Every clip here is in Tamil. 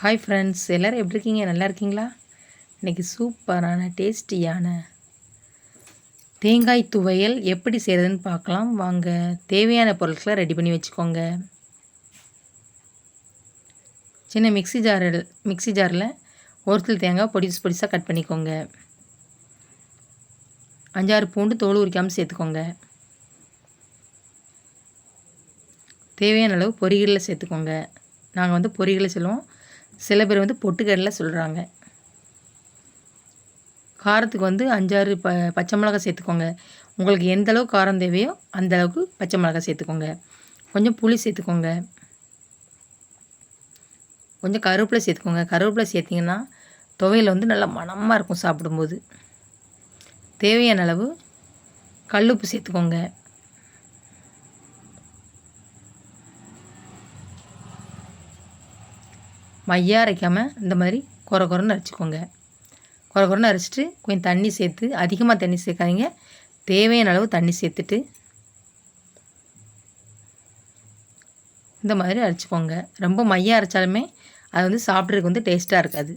ஹாய் ஃப்ரெண்ட்ஸ் எல்லோரும் எப்படி இருக்கீங்க? நல்லா இருக்கீங்களா? இன்றைக்கி சூப்பரான டேஸ்டியான தேங்காய் துவையல் எப்படி செய்கிறதுன்னு பார்க்கலாம். வாங்க தேவையான பொருட்களை ரெடி பண்ணி வச்சுக்கோங்க. சின்ன மிக்சி ஜார் மிக்சி ஜாரில் ஒருத்தல் தேங்காய் பொடிசு பொடிசாக கட் பண்ணிக்கோங்க. அஞ்சாறு பூண்டு தோல் உரிக்காமல் சேர்த்துக்கோங்க. தேவையான அளவு பொரிகளில் சேர்த்துக்கோங்க. நாங்கள் வந்து பொரிகளை சொல்லுவோம். சில பேர் வந்து பொட்டுக்கடலை சொல்கிறாங்க காரத்துக்கு வந்து அஞ்சாறு ப பச்சை மிளகா சேர்த்துக்கோங்க. உங்களுக்கு எந்த அளவுக்கு காரம் தேவையோ அந்த அளவுக்கு பச்சை மிளகா சேர்த்துக்கோங்க. கொஞ்சம் புளி சேர்த்துக்கோங்க. கொஞ்சம் கருவேப்பிலை சேர்த்துக்கோங்க. கருவேப்பிலை சேர்த்திங்கன்னா துவையில் வந்து நல்லா மணமாக இருக்கும் சாப்பிடும்போது. தேவையான அளவு கல்லுப்பு சேர்த்துக்கோங்க. மையாக அரைக்காமல் இந்த மாதிரி குறை குறைன்னு அரைச்சிக்கோங்க. குறை குறைன்னு அரைச்சிட்டு கொஞ்சம் தண்ணி சேர்த்து அதிகமாக தண்ணி சேர்க்காதீங்க. தேவையான அளவு தண்ணி சேர்த்துட்டு இந்த மாதிரி அரைச்சிக்கோங்க. ரொம்ப மையாக அரைச்சாலுமே அது வந்து சாப்பிட்றதுக்கு வந்து டேஸ்ட்டாக இருக்காது.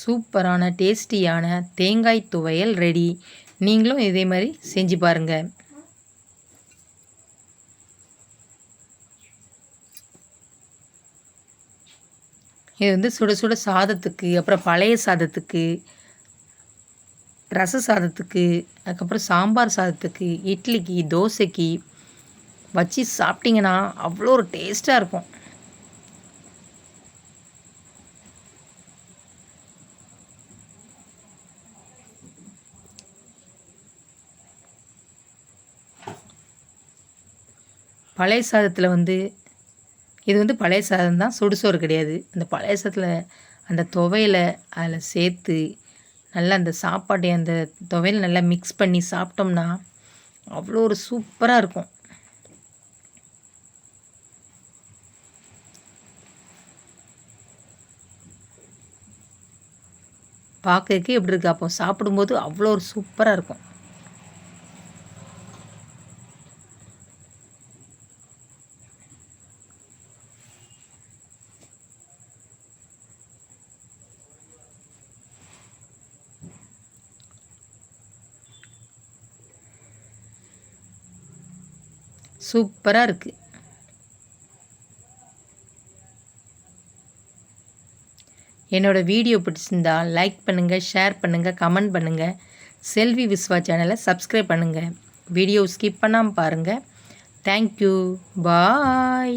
சூப்பரான டேஸ்டியான தேங்காய் துவையல் ரெடி. நீங்களும் இதே மாதிரி செஞ்சு பாருங்கள் இது வந்து சுட சுட சாதத்துக்கு அப்புறம் பழைய சாதத்துக்கு ரச சாதத்துக்கு அதுக்கப்புறம் சாம்பார் சாதத்துக்கு இட்லிக்கு தோசைக்கு வச்சு சாப்பிட்டிங்கன்னா அவ்வளோ ஒரு டேஸ்ட்டாக இருக்கும். பழைய சாதத்தில் வந்து இது வந்து பழைய சாதம் தான். சுடுசோறு கிடையாது. அந்த பழைய சாதத்தில் அந்த துவையில் அதில் சேர்த்து நல்லா அந்த சாப்பாட்டை அந்த துவையில் நல்லா மிக்ஸ் பண்ணி சாப்பிட்டோம்னா அவ்வளோ ஒரு சூப்பராக இருக்கும். பார்க்கறதுக்கு எப்படி இருக்குது அப்போ சாப்பிடும்போது அவ்வளோ ஒரு சூப்பராக இருக்கும். சூப்பராக இருக்குது என்னோடய வீடியோ பிடிச்சிருந்தா லைக் பண்ணுங்கள் ஷேர் பண்ணுங்கள் கமெண்ட் பண்ணுங்கள் செல்வி விஸ்வா சேனலை சப்ஸ்கிரைப் பண்ணுங்கள் வீடியோ ஸ்கிப் பண்ணாமல் பாருங்கள் தேங்க்யூ. பாய்.